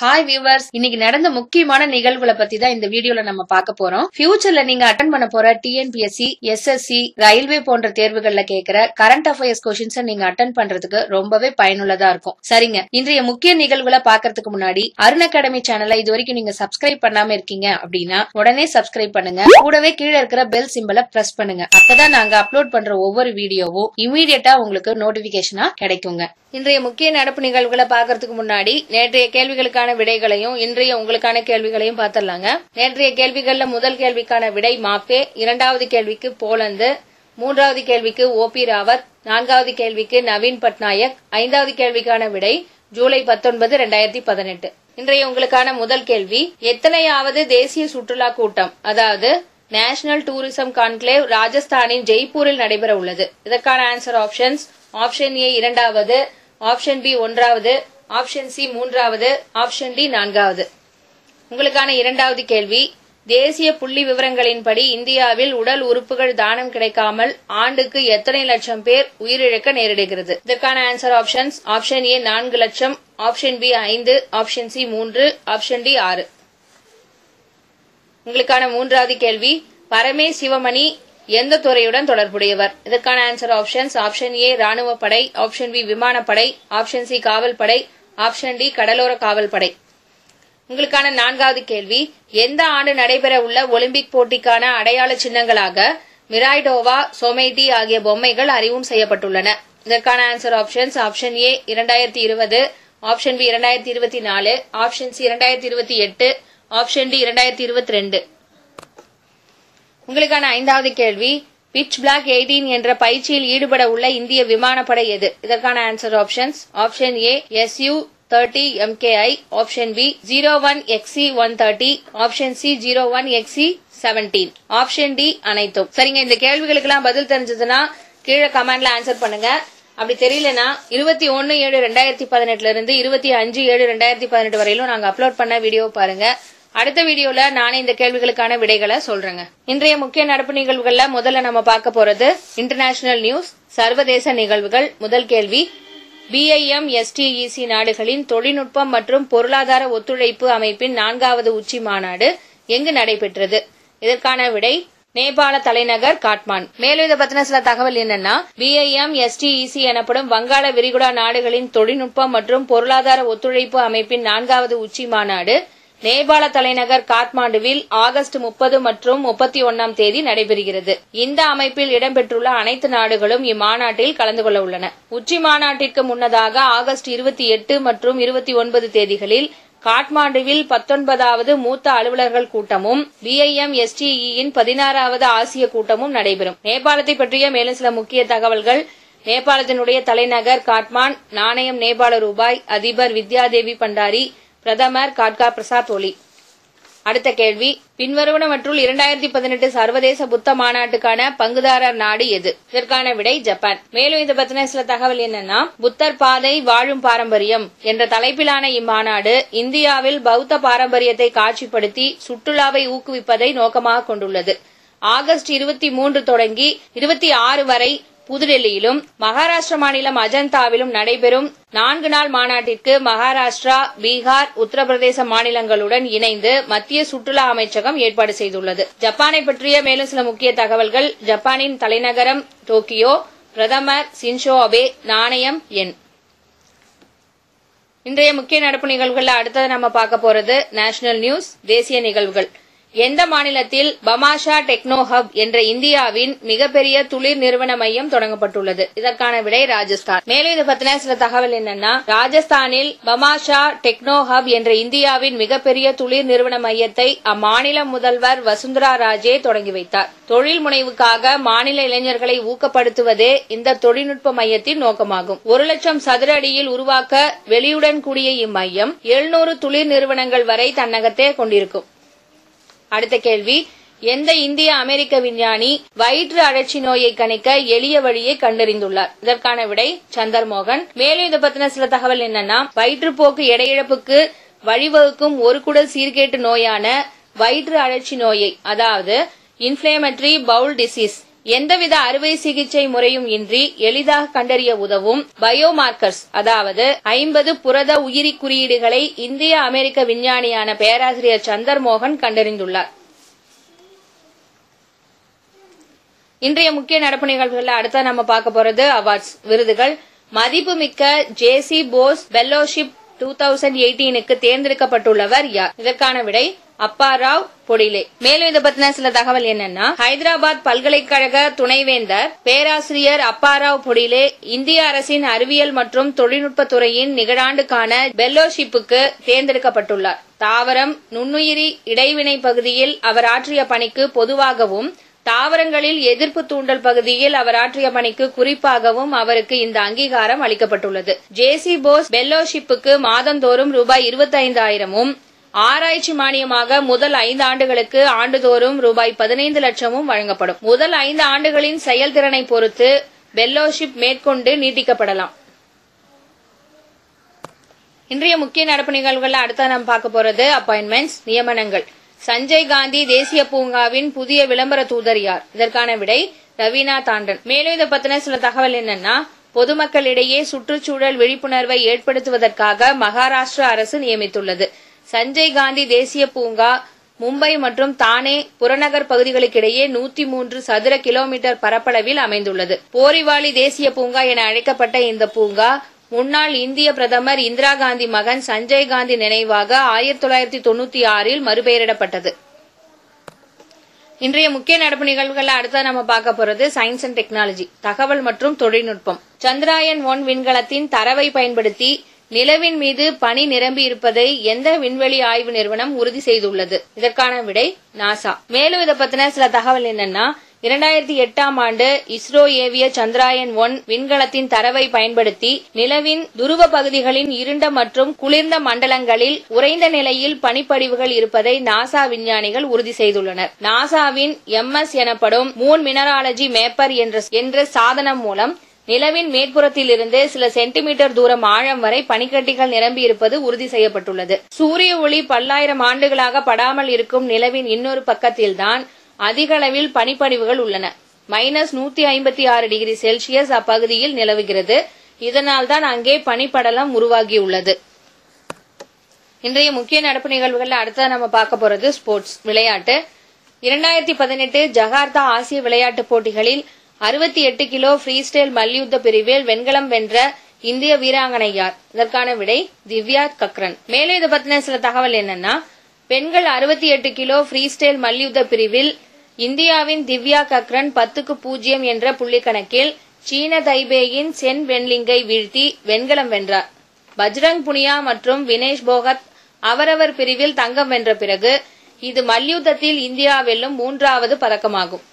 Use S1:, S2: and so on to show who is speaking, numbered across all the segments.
S1: Hi viewers இன்னைக்கு நடந்த முக்கியமான நிகழ்வுகளை பத்தி தான் இந்த வீடியோல நம்ம பார்க்க போறோம். ஃபியூச்சர்ல நீங்க அட்டன் பண்ண போற டிஎன்பிஎஸ்சி எஸ்எஸ்சி ரயில்வே போன்ற தேர்வுகள்ல கேக்குற கரண்ட் அஃபேர்ஸ் கொஸ்டின்ஸ் நீங்க அட்டன் பண்றதுக்கு ரொம்பவே பயனுள்ளதா இருக்கும். சரிங்க. இன்றைய முக்கிய நிகழ்வுகளை பாக்குறதுக்கு முன்னாடி அருண் அகாடமி சேனலை இது வரைக்கும் நீங்க சப்ஸ்கிரைப் பண்ணாம இருக்கீங்க அப்படின்னா உடனே சப்ஸ்கிரைப் பண்ணுங்க. கூடவே கீழே இருக்கிற பெல் சிம்பலை பிரஸ் பண்ணுங்க. அப்பதான் நாங்க அப்லோட் பண்ற ஒவ்வொரு வீடியோவும் இமீடியட்டா உங்களுக்கு நோட்டிபிகேஷனா கிடைக்குங்க. இன்றைய முக்கிய நடப்பு நிகழ்வுகளை பாக்குறதுக்கு முன்னாடி நேற்றைய கேள்விகளுக்கு கேள்விகளுக்கான விடைகளையும் இன்றைய உங்களுக்கான கேள்விகளையும் பார்த்துடலாங்க. நேற்றைய கேள்விகள்ல முதல் கேள்விக்கான விடை மாப்பே இரண்டாவது கேள்விக்கு போலந்து மூன்றாவது கேள்விக்கு ஓபி ராவத் நான்காவது கேள்விக்கு நவீன் பட்நாயக் ஐந்தாவது கேள்விக்கான விடை ஜூலை பத்தொன்பது ரெண்டாயிரத்தி பதினெட்டு. இன்றைய உங்களுக்கான முதல் கேள்வி எத்தனையாவது தேசிய சுற்றுலா கூட்டம் அதாவது நேஷனல் டூரிசம் கான்க்ளேவ் ராஜஸ்தானின் ஜெய்ப்பூரில் நடைபெற உள்ளது இதற்கான ஆன்சர் ஆப்ஷன்ஸ் ஆப்ஷன் ஏ இரண்டாவது ஆப்ஷன் பி ஒன்றாவது ஆப்ஷன் சி மூன்றாவது ஆப்ஷன் டி நான்காவது. உங்களுக்கான இரண்டாவது கேள்வி தேசிய புள்ளி விவரங்களின்படி இந்தியாவில் உடல் உறுப்புகள் தானம் கிடைக்காமல் ஆண்டுக்கு எத்தனை லட்சம் பேர் உயிரிழக்க நேரிடுகிறது? இதற்கான ஆன்சர் ஆப்ஷன்ஸ் ஆப்ஷன் ஏ நான்கு லட்சம் ஆப்ஷன் பி ஐந்து ஆப்ஷன் சி மூன்று ஆப்ஷன் டி ஆறு. உங்களுக்கான மூன்றாவது கேள்வி பரமே சிவமணி எந்த துறையுடன் தொடர்புடையவர்? இதற்கான ஆன்சர் ஆப்ஷன்ஸ் ஆப்ஷன் ஏ ராணுவ படை ஆப்ஷன் பி விமானப்படை ஆப்ஷன் சி காவல் படை ஆப்ஷன் டி கடலோர காவல்படை. உங்களுக்கான நான்காவது கேள்வி எந்த ஆண்டு நடைபெற உள்ள ஒலிம்பிக் போட்டிக்கான அடையாள சின்னங்களாக மிராய்டோவா சோமேதி ஆகிய பொம்மைகள் அறிவும் செய்யப்பட்டுள்ளன. இதற்கான ஆன்சர் ஆப்ஷன்ஸ் ஆப்ஷன் ஏ இரண்டாயிரத்தி இருபது ஆப்ஷன் பி இரண்டாயிரத்தி இருபத்தி நாலு ஆப்ஷன் சி இரண்டாயிரத்தி இருபத்தி எட்டு ஆப்ஷன் டி இரண்டாயிரத்தி இருபத்தி ரெண்டு. உங்களுக்கான ஐந்தாவது கேள்வி பிச் பிளாக் எயிட்டீன் என்ற பயிற்சியில் ஈடுபட உள்ள இந்திய விமானப்படை எது? இதற்கான answer options option A S U thirty MKI option B zero one X one thirty option C zero one X seventeen option D அனைத்தும். சரிங்க இந்த கேள்விகளுக்கெல்லாம் பதில் தெரிஞ்சதுன்னா கீழே கமெண்ட்ல ஆன்சர் பண்ணுங்க. அப்படி தெரியலனா இருபத்தி ஒன்னு ஏழு ரெண்டாயிரத்தி பதினெட்டுல இருந்து இருபத்தி அஞ்சு ஏழு ரெண்டாயிரத்தி பதினெட்டு வரையிலும் நாங்க அப்லோட் பண்ண வீடியோ பாருங்க. அடுத்த வீடியோல நானே இந்த கேள்விகளுக்கான விடைகளை சொல்றேங்க. இன்றைய முக்கிய நடப்பு நிகழ்வுகள்ல முதல்ல நம்ம பார்க்க போறது இன்டர்நேஷனல் நியூஸ் சர்வதேச நிகழ்வுகள். முதல் கேள்வி பிஐஎம் எஸ்டிஇசி நாடுகளின் தொழில்நுட்பம் மற்றும் பொருளாதார ஒத்துழைப்பு அமைப்பின் நான்காவது உச்சி மாநாடு எங்கு நடைபெற்றது? இதற்கான விடை நேபாள தலைநகர் காட்மாண்ட் மேலும் இதை பத்தின சில தகவல் என்னன்னா பிஐஎம் எஸ்டிஇசி எனப்படும் வங்காள விரிகுடா நாடுகளின் தொழில்நுட்பம் மற்றும் பொருளாதார ஒத்துழைப்பு அமைப்பின் நான்காவது உச்சி மாநாடு நேபாள தலைநகர் காத்மாண்டுவில் ஆகஸ்ட் முப்பது மற்றும் முப்பத்தி ஒன்னாம் தேதி நடைபெறுகிறது. இந்த அமைப்பில் இடம்பெற்றுள்ள அனைத்து நாடுகளும் இம்மாநாட்டில் கலந்து கொள்ள உள்ளன. உச்சி மாநாட்டிற்கு முன்னதாக ஆகஸ்ட் இருபத்தி எட்டு மற்றும் இருபத்தி ஒன்பது தேதிகளில் காட்மாண்டுவில் பத்தொன்பதாவது மூத்த அலுவலர்கள் கூட்டமும் பிஐஎம் எஸ்டிஇயின் பதினாறாவது ஆசிய கூட்டமும் நடைபெறும். நேபாளத்தை பற்றிய மேலும் சில முக்கிய தகவல்கள். நேபாளத்தினுடைய தலைநகர் காட்மாண்ட் நாணயம் நேபாள ரூபாய் அதிபர் வித்யாதேவி பண்டாரி பிரதமர் காட்கா பிரசாத் ஒலி. அடுத்த கேள்வி பின்வருவனவற்றுள் இரண்டாயிரத்தி பதினெட்டு சர்வதேச புத்த மாநாட்டுக்கான பங்குதாரர் நாடு எது? இதற்கான விடை ஜப்பான். மேலும் இதை பத்தின சில தகவல் என்னன்னா புத்தர் பாதை வாழும் பாரம்பரியம் என்ற தலைப்பிலான இம்மாநாடு இந்தியாவில் பௌத்த பாரம்பரியத்தை காட்சிப்படுத்தி சுற்றுலாவை ஊக்குவிப்பதை நோக்கமாக கொண்டுள்ளது. ஆகஸ்ட் இருபத்தி மூன்று தொடங்கி இருபத்தி ஆறு வரை புதுடெல்லியிலும் மகாராஷ்டிர மாநிலம் அஜந்தாவிலும் நடைபெறும் நான்கு நாள் மாநாட்டிற்கு மகாராஷ்டிரா பீகார் உத்தரப்பிரதேச மாநிலங்களுடன் இணைந்து மத்திய சுற்றுலா அமைச்சகம் ஏற்பாடு செய்துள்ளது. ஜப்பானை பற்றிய மேலும் சில முக்கிய தகவல்கள் ஜப்பானின் தலைநகரம் டோக்கியோ பிரதமர் சின்ஷோ அபே நாணயம் எண் இன்றைய முக்கிய நடப்பு நிகழ்வுகள்ல அடுத்தது நம்ம பார்க்க போறது நேஷனல் நியூஸ் தேசிய நிகழ்வுகள். எந்த மாநிலத்தில் பமாஷா டெக்னோ ஹப் என்ற இந்தியாவின் மிகப்பெரிய துளிர் நிறுவன மையம் தொடங்கப்பட்டுள்ளது? இதற்கான விடை ராஜஸ்தான். மேலும் இது பத்தின சில தகவல் என்னன்னா ராஜஸ்தானில் பமாஷா டெக்னோ ஹப் என்ற இந்தியாவின் மிகப்பெரிய துளிர் நிறுவன மையத்தை அம்மாநில முதல்வர் வசுந்தரா ராஜே தொடங்கி வைத்தார். தொழில் முனைவுக்காக மாநில இளைஞர்களை ஊக்கப்படுத்துவதே இந்த தொழில்நுட்ப மையத்தின் நோக்கமாகும். ஒரு லட்சம் சதுர அடியில் உருவாக்க வெளியுடன் கூடிய இம்மையம் எழுநூறு துளிர் நிறுவனங்கள் வரை தன்னகத்தே கொண்டிருக்கும். அடுத்த கேள்வி. எந்த இந்திய அமெரிக்க விஞ்ஞானி வயிற்று அழற்சி நோயை கணிக்க எளிய வழியை கண்டறிந்துள்ளார்? இதற்கான விடை சந்தர்மோகன். மேலும் இதை பத்தின சில தகவல் என்னன்னா வயிற்றுப்போக்கு எடையிழப்புக்கு வழிவகுக்கும் ஒரு குடல் சீர்கேட்டு நோயான வயிற்று அழற்சி நோயை அதாவது இன்ஃபிளேமட்டரி பவுல் டிசீஸ் எந்தவித அறுவை சிகிச்சை முறையும் இன்றி எளிதாக கண்டறிய உதவும் பயோமார்க்கர்ஸ் அதாவது ஐம்பது புரத உயிரி குறியீடுகளை இந்திய அமெரிக்க விஞ்ஞானியான பேராசிரியர் சந்தர் மோகன் கண்டறிந்துள்ளார். இன்றைய முக்கிய நடப்பு நிகழ்வுகள்ல அடுத்த நம்ம பார்க்க போறது அவார்ட்ஸ் விருதுகள். மதிப்புமிக்க J C Bose fellowship two thousand எயிட்டீனுக்கு தேர்ந்தெடுக்கப்பட்டுள்ளவர் யார்? இதற்கான விடை அப்பா ராவ் பொடிலே. மேலும் இதை பத்தின சில தகவல் என்னன்னா ஹைதராபாத் பல்கலைக்கழக துணைவேந்தர் பேராசிரியர் அப்பாராவ் பொடிலே இந்திய அரசின் அறிவியல் மற்றும் தொழில்நுட்ப துறையின் நிகழாண்டுக்கான பெல்லோஷிப்புக்கு தேர்ந்தெடுக்கப்பட்டுள்ளார். தாவரம் நுண்ணுயிரி இடைவினை பகுதியில் அவர் ஆற்றிய பணிக்கு பொதுவாகவும் தாவரங்களில் எதிர்ப்பு தூண்டல் பகுதியில் அவர் ஆற்றிய பணிக்கு குறிப்பாகவும் அவருக்கு இந்த அங்கீகாரம் அளிக்கப்பட்டுள்ளது. ஜேசி போஸ் பெல்லோஷிப்புக்கு மாதந்தோறும் ரூபாய் இருபத்தைந்தாயிரமும் ஆராய்ச்சி மானியமாக முதல் ஐந்து ஆண்டுகளுக்கு ஆண்டுதோறும் ரூபாய் பதினைந்து லட்சமும் வழங்கப்படும். முதல் ஐந்து ஆண்டுகளின் செயல்திறனை பொறுத்து பெல்லோஷிப் மேற்கொண்டு நீட்டிக்கப்படலாம். இன்றைய முக்கிய நடப்பு நிகழ்வுகள் அடுத்த நாம் பார்க்க போறது அப்பாயின்மெண்ட்ஸ் நியமனங்கள். சஞ்சய் காந்தி தேசிய பூங்காவின் புதிய விளம்பர தூதர் யார்? இதற்கான விடை ரவீனா தாண்டன். மேலும் இதை பத்தின சில தகவல் என்னன்னா பொதுமக்களிடையே சுற்றுச்சூழல் விழிப்புணர்வை ஏற்படுத்துவதற்காக மகாராஷ்டிரா அரசு நியமித்துள்ளது. சஞ்சய் காந்தி தேசிய பூங்கா மும்பை மற்றும் தானே புறநகர் பகுதிகளுக்கிடையே நூத்தி மூன்று சதுர கிலோமீட்டர் பரப்பளவில் அமைந்துள்ளது. போரிவாளி தேசிய பூங்கா என அழைக்கப்பட்ட இந்த பூங்கா முன்னாள் இந்திய பிரதமர் இந்திரா காந்தி மகன் சஞ்சய் காந்தி நினைவாக ஆயிரத்தி தொள்ளாயிரத்தி தொண்ணூத்தி ஆறில் மறுபெயரிடப்பட்டது. இன்றைய முக்கிய நடப்பு நிகழ்வுகளை அடுத்த நம்ம பார்க்க போறது சயின்ஸ் அண்ட் டெக்னாலஜி தகவல் மற்றும் தொழில்நுட்பம். சந்திராயன் ஒன் விண்கலத்தின் தரவை பயன்படுத்தி நிலவின் மீது பனி நிரம்பி இருப்பதை எந்த விண்வெளி ஆய்வு நிறுவனம் உறுதி செய்துள்ளது? இதற்கான விடை நாசா. மேலும் இதை பத்தின சில தகவல் என்னன்னா இரண்டாயிரத்தி எட்டாம் ஆண்டு இஸ்ரோ ஏவிய சந்திராயன் ஒன் விண்கலத்தின் தரவை பயன்படுத்தி நிலவின் துருவ பகுதிகளின் இருண்ட மற்றும் குளிர்ந்த மண்டலங்களில் உறைந்த நிலையில் பனிப்படிவுகள் இருப்பதை நாசா விஞ்ஞானிகள் உறுதி செய்துள்ளனர். நாசாவின் எம்எஸ் எனப்படும் மூன் மினராலஜி மேப்பர் என்ற என்ற சாதனம் மூலம் நிலவின் மேற்புறத்திலிருந்து சில சென்டிமீட்டர் தூரம் ஆழம் வரை பனிக்கட்டிகள் நிரம்பி இருப்பது உறுதி செய்யப்பட்டுள்ளது. சூரிய ஒளி பல்லாயிரம் ஆண்டுகளாக படாமல் இருக்கும் நிலவின் இன்னொரு பக்கத்தில்தான் அதிக அளவில் பனிப்படிவுகள் உள்ளன. மைனஸ் நூத்தி ஐம்பத்தி ஆறு டிகிரி செல்சியஸ் அப்பகுதியில் நிலவுகிறது. இதனால் தான் அங்கே பனிப்படலம் உருவாகியுள்ளது. இன்றைய முக்கிய நடப்பு நிகழ்வுகள்ல அடுத்த நம்ம பார்க்க போறது ஸ்போர்ட்ஸ் விளையாட்டு. இரண்டாயிரத்தி பதினெட்டு ஜகார்த்தா ஆசிய விளையாட்டுப் போட்டிகளில் அறுபத்தி எட்டு கிலோ ஃப்ரீ ஸ்டைல் மல்யுத்த பிரிவில் வெண்கலம் வென்ற இந்திய வீராங்கனை யார் இதற்கான விடை திவ்யா கக்ரன். மேலும் இதை பத்தின சில தகவல் என்னன்னா பெண்கள் அறுபத்தி எட்டு கிலோ ஃப்ரீ ஸ்டைல் மல்யுத்த பிரிவில் இந்தியாவின் திவ்யா கக்ரன் பத்துக்கு பூஜ்ஜியம் என்ற புள்ளி கணக்கில் சீன தைபேயின் சென் வென்லிங்கை வீழ்த்தி வெண்கலம் வென்றார். பஜ்ரங் புனியா மற்றும் வினேஷ் போகத் அவரவர் பிரிவில் தங்கம் வென்ற பிறகு இது மல்யுத்தத்தில் இந்தியா வெல்லும் மூன்றாவது பதக்கமாகும்.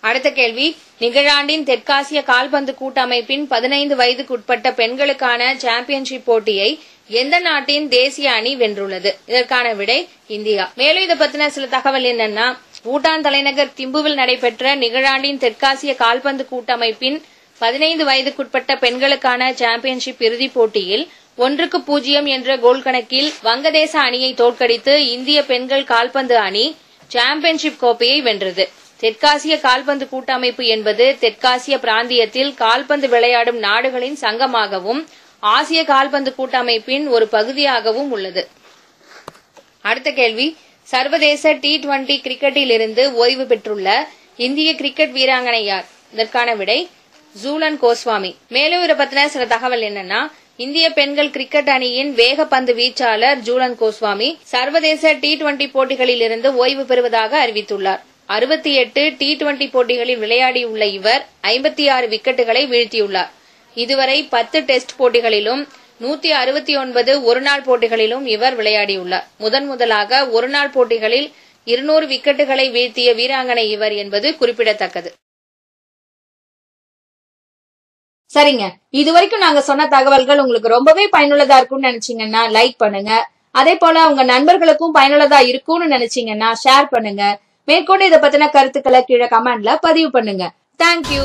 S1: அடுத்த கேள்வி. நிகழாண்டின் தெற்காசிய கால்பந்து கூட்டமைப்பின் பதினைந்து வயதுக்குட்பட்ட பெண்களுக்கான சாம்பியன்ஷிப் போட்டியை எந்த நாட்டின் தேசிய அணி வென்றுள்ளது? இதற்கான விடை இந்தியா. மேலும் இதை பத்தின சில தகவல் என்னன்னா பூட்டான் தலைநகர் திம்புவில் நடைபெற்ற நிகழாண்டின் தெற்காசிய கால்பந்து கூட்டமைப்பின் பதினைந்து வயதுக்குட்பட்ட பெண்களுக்கான சாம்பியன்ஷிப் இறுதிப் போட்டியில் ஒன்றுக்கு பூஜ்ஜியம் என்ற கோல் கணக்கில் வங்கதேச அணியை தோற்கடித்து இந்திய பெண்கள் கால்பந்து அணி சாம்பியன்ஷிப் கோப்பையை வென்றது. தெற்காசிய கால்பந்து கூட்டமைப்பு என்பது தெற்காசிய பிராந்தியத்தில் கால்பந்து விளையாடும் நாடுகளின் சங்கமாகவும் ஆசிய கால்பந்து கூட்டமைப்பின் ஒரு பகுதியாகவும் உள்ளது. அடுத்த கேள்வி. சர்வதேச டி டுவெண்டி கிரிக்கெட்டில் இருந்து ஓய்வு பெற்றுள்ள இந்திய கிரிக்கெட் வீராங்கனை யார்? இதற்கான விடை ஜூலன் கோஸ்வாமி. மேலும் இதை பத்தின சில தகவல் என்னன்னா இந்திய பெண்கள் கிரிக்கெட் அணியின் வேகப்பந்து வீச்சாளர் ஜூலன் கோஸ்வாமி சர்வதேச டி டுவெண்டி போட்டிகளில் இருந்து ஓய்வு பெறுவதாக அறிவித்துள்ளார். அறுபத்தி எட்டு டி டுவெண்டி போட்டிகளில் விளையாடியுள்ள இவர் ஐம்பத்தி ஆறு விக்கெட்டுகளை வீழ்த்தியுள்ளார். இதுவரை பத்து டெஸ்ட் போட்டிகளிலும் நூத்தி அறுபத்தி ஒன்பது ஒருநாள் போட்டிகளிலும் இவர் விளையாடியுள்ளார். முதன் முதலாக ஒருநாள் போட்டிகளில் இருநூறு விக்கெட்டுகளை வீழ்த்திய வீராங்கனை இவர் என்பது குறிப்பிடத்தக்கது. சரிங்க. இது வரைக்கும் நாங்க சொன்ன தகவல்கள் உங்களுக்கு ரொம்பவே பயனுள்ளதா இருக்கும்னு நினைச்சீங்கன்னா லைக் பண்ணுங்க. அதே போல உங்க நண்பர்களுக்கும் பயனுள்ளதா இருக்கும்னு நினைச்சீங்கன்னா ஷேர் பண்ணுங்க. மேற்கொண்டு இதை பத்தின கருத்துக்களை கீழே கமெண்ட்ல பதிவு பண்ணுங்க. தேங்க்யூ